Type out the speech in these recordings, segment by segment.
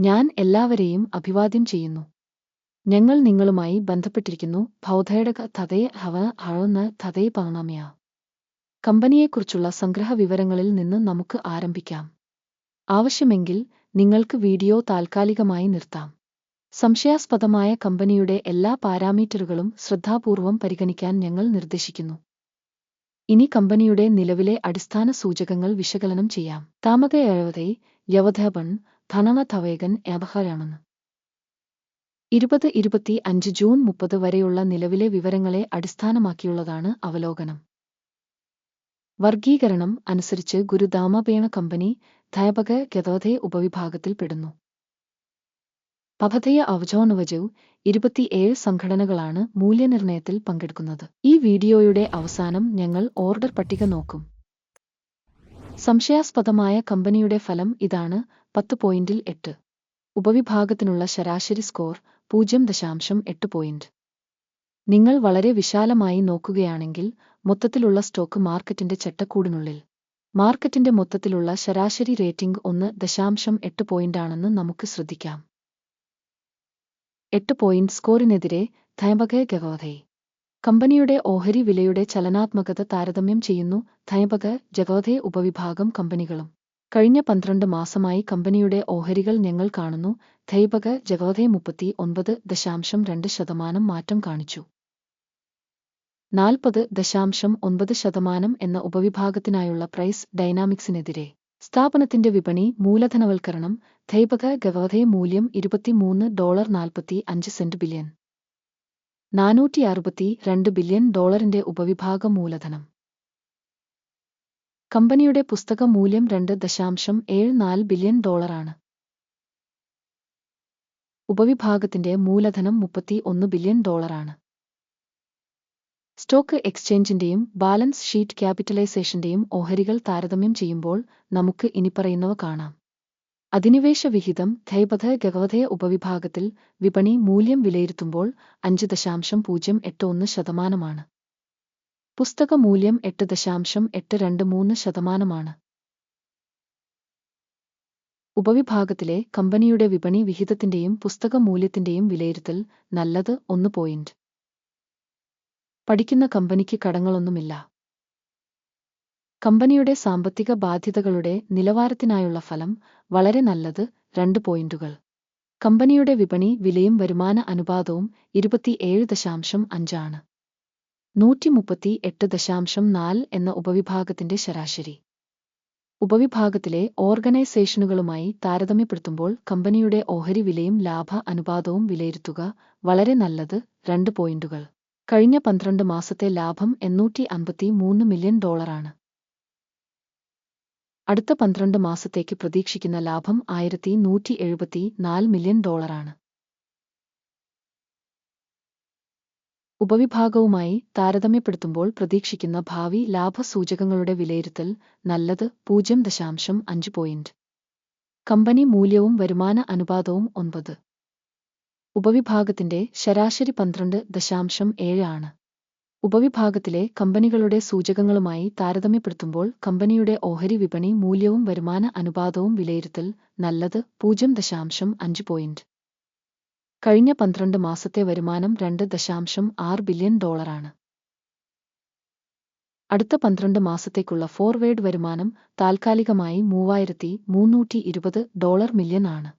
ഞാൻ എല്ലാവരെയും അഭിവാദ്യം ചെയ്യുന്നു. ഞങ്ങൾ നിങ്ങളുമായി ബന്ധപ്പെട്ടിരിക്കുന്നു. ഭൗതേടക തതേ ഹവ ഹഴന്ന് തതേ പൗർണമിയ. കമ്പനിയെക്കുറിച്ചുള്ള സംഗ്രഹ വിവരങ്ങളിൽ നിന്ന് നമുക്ക് ആരംഭിക്കാം. ആവശ്യമെങ്കിൽ നിങ്ങൾക്ക് വീഡിയോ താൽക്കാലികമായി നിർത്താം. സംശയാസ്പദമായ കമ്പനിയുടെ എല്ലാ പാരാമീറ്ററുകളും ശ്രദ്ധാപൂർവം പരിഗണിക്കാൻ ഞങ്ങൾ നിർദ്ദേശിക്കുന്നു. ഇനി കമ്പനിയുടെ നിലവിലെ അടിസ്ഥാന സൂചകങ്ങൾ വിശകലനം ചെയ്യാം. താമതയഴവതെ യവധബൺ തവേഗൻ ഏബഹരാണെന്ന് ഇരുപത് ഇരുപത്തി അഞ്ച് ജൂൺ മുപ്പത് വരെയുള്ള നിലവിലെ വിവരങ്ങളെ അടിസ്ഥാനമാക്കിയുള്ളതാണ് അവലോകനം. വർഗീകരണം അനുസരിച്ച് ഗുരുദാമപേണ കമ്പനി ധയപക ഗതോധേ ഉപവിഭാഗത്തിൽപ്പെടുന്നു പഭതയ അവജോണവജു ഇരുപത്തിയേഴ് സംഘടനകളാണ് മൂല്യനിർണയത്തിൽ പങ്കെടുക്കുന്നത്. ഈ വീഡിയോയുടെ അവസാനം ഞങ്ങൾ ഓർഡർ പട്ടിക നോക്കും. സംശയാസ്പദമായ കമ്പനിയുടെ ഫലം ഇതാണ്. പത്ത് പോയിന്റിൽ എട്ട്. ഉപവിഭാഗത്തിനുള്ള ശരാശരി സ്കോർ പൂജ്യം ദശാംശം എട്ട് പോയിന്റ്. നിങ്ങൾ വളരെ വിശാലമായി നോക്കുകയാണെങ്കിൽ മൊത്തത്തിലുള്ള സ്റ്റോക്ക് മാർക്കറ്റിന്റെ ചട്ടക്കൂടിനുള്ളിൽ. മാർക്കറ്റിന്റെ മൊത്തത്തിലുള്ള ശരാശരി റേറ്റിംഗ് ഒന്ന് ദശാംശം എട്ട് പോയിന്റാണെന്ന് നമുക്ക് ശ്രദ്ധിക്കാം. എട്ട് പോയിന്റ് സ്കോറിനെതിരെ ധൈബക ഗവോധൈ. കമ്പനിയുടെ ഓഹരി വിലയുടെ ചലനാത്മകത താരതമ്യം ചെയ്യുന്നു ധൈബക ജഗോധെ ഉപവിഭാഗം കമ്പനികളും. കഴിഞ്ഞ പന്ത്രണ്ട് മാസമായി കമ്പനിയുടെ ഓഹരികൾ ഞങ്ങൾ കാണുന്നു. ധൈബക ജഗോധെ മുപ്പത്തി ഒൻപത് ദശാംശം രണ്ട് ശതമാനം മാറ്റം കാണിച്ചു. നാൽപ്പത് ദശാംശം ഒൻപത് ശതമാനം എന്ന ഉപവിഭാഗത്തിനായുള്ള പ്രൈസ് ഡൈനാമിക്സിനെതിരെ. സ്ഥാപനത്തിന്റെ വിപണി മൂലധനവൽക്കരണം. ധൈബക ഗവധേ മൂല്യം ഇരുപത്തിമൂന്ന് ഡോളർ നാൽപ്പത്തി അഞ്ച് സെന്റ് ബില്യൺ. നാനൂറ്റി അറുപത്തി രണ്ട് ബില്യൺ ഡോളറിന്റെ ഉപവിഭാഗ മൂലധനം. കമ്പനിയുടെ പുസ്തക മൂല്യം രണ്ട് ദശാംശം ഏഴ് നാല് ബില്യൺ ഡോളറാണ്. ഉപവിഭാഗത്തിന്റെ മൂലധനം മുപ്പത്തി ഒന്ന് ബില്യൺ ഡോളറാണ്. സ്റ്റോക്ക് എക്സ്ചേഞ്ചിന്റെയും ബാലൻസ് ഷീറ്റ് ക്യാപിറ്റലൈസേഷന്റെയും ഓഹരികൾ താരതമ്യം ചെയ്യുമ്പോൾ നമുക്ക് ഇനിപ്പറയുന്നവ കാണാം. അധിനിവേശ വിഹിതം ധൈപഥ ഗവധയ ഉപവിഭാഗത്തിൽ വിപണി മൂല്യം വിലയിരുത്തുമ്പോൾ അഞ്ച് ദശാംശം പൂജ്യം എട്ട് ഒന്ന് ശതമാനമാണ്. പുസ്തക മൂല്യം എട്ട് ദശാംശം എട്ട് രണ്ട് മൂന്ന് ശതമാനമാണ്. ഉപവിഭാഗത്തിലെ കമ്പനിയുടെ വിപണി വിഹിതത്തിന്റെയും പുസ്തക മൂല്യത്തിന്റെയും വിലയിരുത്തൽ നല്ലത് ഒന്ന് പോയിന്റ് പഠിക്കുന്ന കമ്പനിക്ക് കടങ്ങളൊന്നുമില്ല. കമ്പനിയുടെ സാമ്പത്തിക ബാധ്യതകളുടെ നിലവാരത്തിനായുള്ള ഫലം വളരെ നല്ലത് രണ്ട് പോയിന്റുകൾ കമ്പനിയുടെ വിപണി വിലയും വരുമാന അനുപാതവും ഇരുപത്തിയേഴ് ദശാംശം അഞ്ചാണ്. നൂറ്റി മുപ്പത്തി എട്ട് ദശാംശം നാല് എന്ന ഉപവിഭാഗത്തിന്റെ ശരാശരി. ഉപവിഭാഗത്തിലെ ഓർഗനൈസേഷനുകളുമായി താരതമ്യപ്പെടുത്തുമ്പോൾ കമ്പനിയുടെ ഓഹരി വിലയും ലാഭ അനുപാതവും വിലയിരുത്തുക വളരെ നല്ലത് രണ്ട് പോയിന്റുകൾ. കഴിഞ്ഞ പന്ത്രണ്ട് മാസത്തെ ലാഭം എണ്ണൂറ്റി അൻപത്തി മൂന്ന് മില്യൺ ഡോളറാണ്. അടുത്ത പന്ത്രണ്ട് മാസത്തേക്ക് പ്രതീക്ഷിക്കുന്ന ലാഭം ആയിരത്തി നൂറ്റി എഴുപത്തി നാല് മില്യൺ ഡോളറാണ്. ഉപവിഭാഗവുമായി താരതമ്യപ്പെടുത്തുമ്പോൾ പ്രതീക്ഷിക്കുന്ന ഭാവി ലാഭസൂചകങ്ങളുടെ വിലയിരുത്തൽ നല്ലത് പൂജ്യം ദശാംശം അഞ്ച് പോയിന്റ് കമ്പനി മൂല്യവും വരുമാന അനുപാതവും ഒൻപത്. ഉപവിഭാഗത്തിന്റെ ശരാശരി പന്ത്രണ്ട് ദശാംശം ഏഴ് ആണ്. ഉപവിഭാഗത്തിലെ കമ്പനികളുടെ സൂചകങ്ങളുമായി താരതമ്യപ്പെടുത്തുമ്പോൾ കമ്പനിയുടെ ഓഹരി വിപണി മൂല്യവും വരുമാന അനുപാതവും വിലയിരുത്തൽ നല്ലത് പൂജ്യം ദശാംശം അഞ്ച് പോയിന്റ് കഴിഞ്ഞ പന്ത്രണ്ട് മാസത്തെ വരുമാനം രണ്ട് ദശാംശം ആറ് ബില്യൺ ഡോളറാണ്. അടുത്ത പന്ത്രണ്ട് മാസത്തേക്കുള്ള ഫോർവേഡ് വരുമാനം താൽക്കാലികമായി മൂവായിരത്തി മൂന്നൂറ്റി ഇരുപത് ഡോളർ മില്യൺ ആണ്.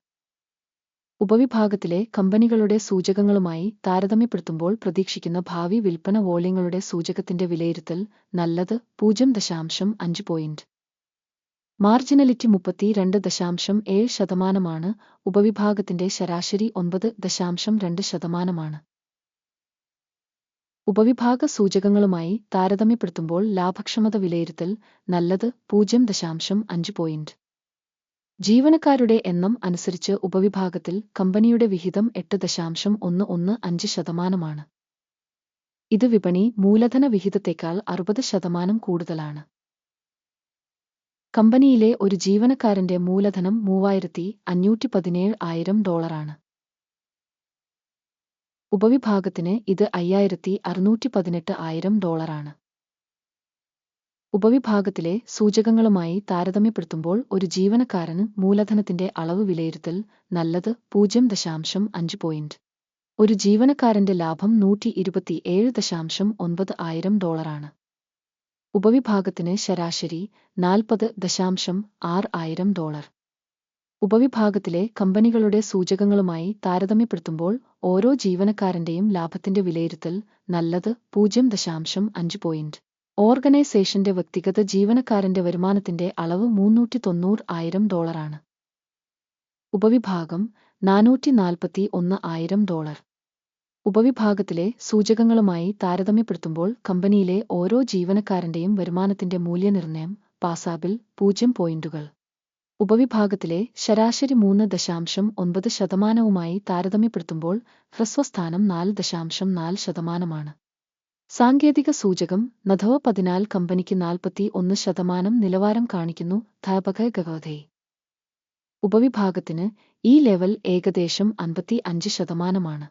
ഉപവിഭാഗത്തിലെ കമ്പനികളുടെ സൂചകങ്ങളുമായി താരതമ്യപ്പെടുത്തുമ്പോൾ പ്രതീക്ഷിക്കുന്ന ഭാവി വിൽപ്പന വോള്യങ്ങളുടെ സൂചകത്തിന്റെ വിലയിരുത്തൽ നല്ലത് പൂജ്യം ദശാംശം അഞ്ച് പോയിന്റ്. മാർജിനലിറ്റി മുപ്പത്തി രണ്ട് ദശാംശം ഏഴ് ശതമാനമാണ് ഉപവിഭാഗത്തിന്റെ ശരാശരി ഒൻപത് ദശാംശം രണ്ട് ശതമാനമാണ്. ഉപവിഭാഗ സൂചകങ്ങളുമായി താരതമ്യപ്പെടുത്തുമ്പോൾ ലാഭക്ഷമത വിലയിരുത്തൽ നല്ലത് പൂജ്യം ദശാംശം അഞ്ച് പോയിന്റ്. ജീവനക്കാരുടെ എണ്ണം അനുസരിച്ച് ഉപവിഭാഗത്തിൽ കമ്പനിയുടെ വിഹിതം എട്ട് ദശാംശം ഒന്ന് ഒന്ന് അഞ്ച് ശതമാനമാണ്. ഇത് വിപണി മൂലധന വിഹിതത്തേക്കാൾ അറുപത് ശതമാനം കൂടുതലാണ്. കമ്പനിയിലെ ഒരു ജീവനക്കാരന്റെ മൂലധനം മൂവായിരത്തി അഞ്ഞൂറ്റി പതിനേഴ് ആയിരം ഡോളറാണ്. ഉപവിഭാഗത്തിന് ഇത് അയ്യായിരത്തി അറുന്നൂറ്റി പതിനെട്ട് ആയിരം ഡോളറാണ്. ഉപവിഭാഗത്തിലെ സൂചകങ്ങളുമായി താരതമ്യപ്പെടുത്തുമ്പോൾ ഒരു ജീവനക്കാരന് മൂലധനത്തിന്റെ അളവ് വിലയിരുത്തൽ നല്ലത് പൂജ്യം ദശാംശം അഞ്ച് പോയിന്റ്. ഒരു ജീവനക്കാരന്റെ ലാഭം നൂറ്റി ഇരുപത്തിയേഴ് ദശാംശം ഒൻപത് ആയിരം ഡോളറാണ്. ഉപവിഭാഗത്തിന് ശരാശരി നാൽപ്പത് ദശാംശം ആറ് ആയിരം ഡോളർ. ഉപവിഭാഗത്തിലെ കമ്പനികളുടെ സൂചകങ്ങളുമായി താരതമ്യപ്പെടുത്തുമ്പോൾ ഓരോ ജീവനക്കാരന്റെയും ലാഭത്തിന്റെ വിലയിരുത്തൽ നല്ലത് പൂജ്യം ദശാംശം അഞ്ച് പോയിന്റ്. ഓർഗനൈസേഷന്റെ വ്യക്തിഗത ജീവനക്കാരന്റെ വരുമാനത്തിന്റെ അളവ് മുന്നൂറ്റി തൊണ്ണൂറ് ആയിരം ഡോളറാണ്. ഉപവിഭാഗം നാനൂറ്റി നാൽപ്പത്തി ഒന്ന് ആയിരം ഡോളർ. ഉപവിഭാഗത്തിലെ സൂചകങ്ങളുമായി താരതമ്യപ്പെടുത്തുമ്പോൾ കമ്പനിയിലെ ഓരോ ജീവനക്കാരന്റെയും വരുമാനത്തിന്റെ മൂല്യനിർണയം പാസാബിൽ പൂജ്യം പോയിന്റുകൾ. ഉപവിഭാഗത്തിലെ ശരാശരി മൂന്ന് ദശാംശം ഒൻപത് ശതമാനവുമായി താരതമ്യപ്പെടുത്തുമ്പോൾ ഹ്രസ്വസ്ഥാനം നാല് ദശാംശം നാല് ശതമാനമാണ്. സാങ്കേതിക സൂചകം നധവ പതിനാൽ കമ്പനിക്ക് നാൽപ്പത്തി ഒന്ന് ശതമാനം നിലവാരം കാണിക്കുന്നു ധാപക ഗവധേ ഉപവിഭാഗത്തിന് ഈ ലെവൽ ഏകദേശം അൻപത്തി അഞ്ച് ശതമാനമാണ്.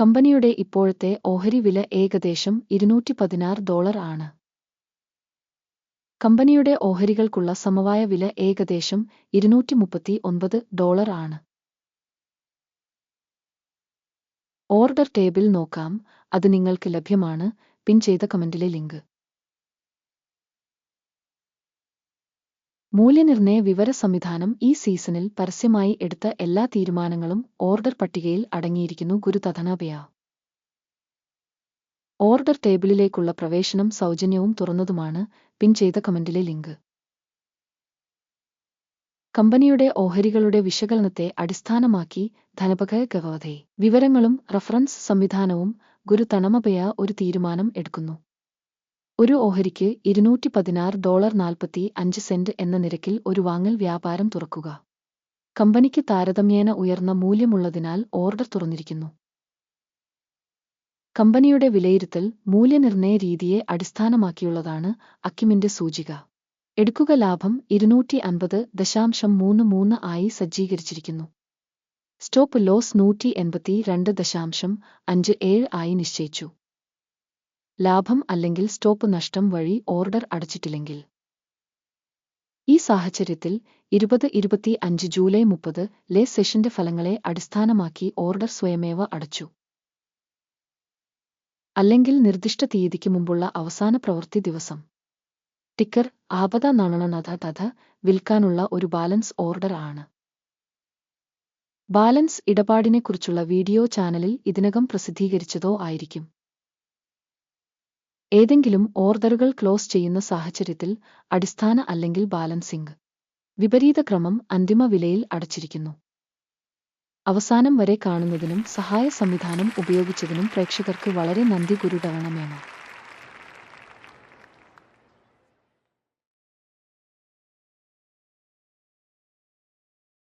കമ്പനിയുടെ ഇപ്പോഴത്തെ ഓഹരി വില ഏകദേശം ഇരുന്നൂറ്റി പതിനാറ് ഡോളർ ആണ്. കമ്പനിയുടെ ഓഹരികൾക്കുള്ള സമവായ വില ഏകദേശം ഇരുന്നൂറ്റി മുപ്പത്തി ഒൻപത് ഡോളർ ആണ്. ഓർഡർ ടേബിൾ നോക്കാം. അത് നിങ്ങൾക്ക് ലഭ്യമാണ്. പിൻ ചെയ്ത കമന്റിലെ ലിങ്ക്. മൂല്യനിർണയ വിവര സംവിധാനം ഈ സീസണിൽ പരസ്യമായി എടുത്ത എല്ലാ തീരുമാനങ്ങളും ഓർഡർ പട്ടികയിൽ അടങ്ങിയിരിക്കുന്നു ഗുരുതഥനപയ ഓർഡർ ടേബിളിലേക്കുള്ള പ്രവേശനം സൗജന്യവും തുറന്നതുമാണ് പിൻ ചെയ്ത കമന്റിലെ ലിങ്ക്. കമ്പനിയുടെ ഓഹരികളുടെ വിശകലനത്തെ അടിസ്ഥാനമാക്കി ധനപക ഗവതെ വിവരങ്ങളും റഫറൻസ് സംവിധാനവും ഗുരുതണമപയ ഒരു തീരുമാനം എടുക്കുന്നു. ഒരു ഓഹരിക്ക് ഇരുന്നൂറ്റി പതിനാറ് ഡോളർ നാൽപ്പത്തി അഞ്ച് സെന്റ് എന്ന നിരക്കിൽ ഒരു വാങ്ങൽ വ്യാപാരം തുറക്കുക. കമ്പനിക്ക് താരതമ്യേന ഉയർന്ന മൂല്യമുള്ളതിനാൽ ഓർഡർ തുറന്നിരിക്കുന്നു. കമ്പനിയുടെ വിലയിരുത്തൽ മൂല്യനിർണയ രീതിയെ അടിസ്ഥാനമാക്കിയുള്ളതാണ് അക്കിമിന്റെ സൂചിക. എടുക്കുക ലാഭം ഇരുന്നൂറ്റി അൻപത് ദശാംശം മൂന്ന് മൂന്ന് ആയി സജ്ജീകരിച്ചിരിക്കുന്നു. സ്റ്റോപ്പ് ലോസ് നൂറ്റി എൺപത്തി രണ്ട് ദശാംശം അഞ്ച് ഏഴ് ആയി നിശ്ചയിച്ചു. ലാഭം അല്ലെങ്കിൽ സ്റ്റോപ്പ് നഷ്ടം വഴി ഓർഡർ അടച്ചിട്ടില്ലെങ്കിൽ. ഈ സാഹചര്യത്തിൽ ഇരുപത് ഇരുപത്തി അഞ്ച് ജൂലൈ മുപ്പത് ലെ സെഷന്റെ ഫലങ്ങളെ അടിസ്ഥാനമാക്കി ഓർഡർ സ്വയമേവ അടച്ചു. അല്ലെങ്കിൽ നിർദ്ദിഷ്ട തീയതിക്ക് മുമ്പുള്ള അവസാന പ്രവൃത്തി ദിവസം. ടിക്കർ ആപത നണനഥ തഥ വിൽക്കാനുള്ള ഒരു ബാലൻസ് ഓർഡർ ആണ്. ബാലൻസ് ഇടപാടിനെക്കുറിച്ചുള്ള വീഡിയോ ചാനലിൽ ഇതിനകം പ്രസിദ്ധീകരിച്ചതോ ആയിരിക്കും. ഏതെങ്കിലും ഓർഡറുകൾ ക്ലോസ് ചെയ്യുന്ന സാഹചര്യത്തിൽ അടിസ്ഥാന അല്ലെങ്കിൽ ബാലൻസിംഗ്. വിപരീത ക്രമം അന്തിമ വിലയിൽ അടച്ചിരിക്കുന്നു. അവസാനം വരെ കാണുന്നതിനും സഹായ സംവിധാനം ഉപയോഗിച്ചതിനും പ്രേക്ഷകർക്ക് വളരെ നന്ദി ഗുരുടവണമേണം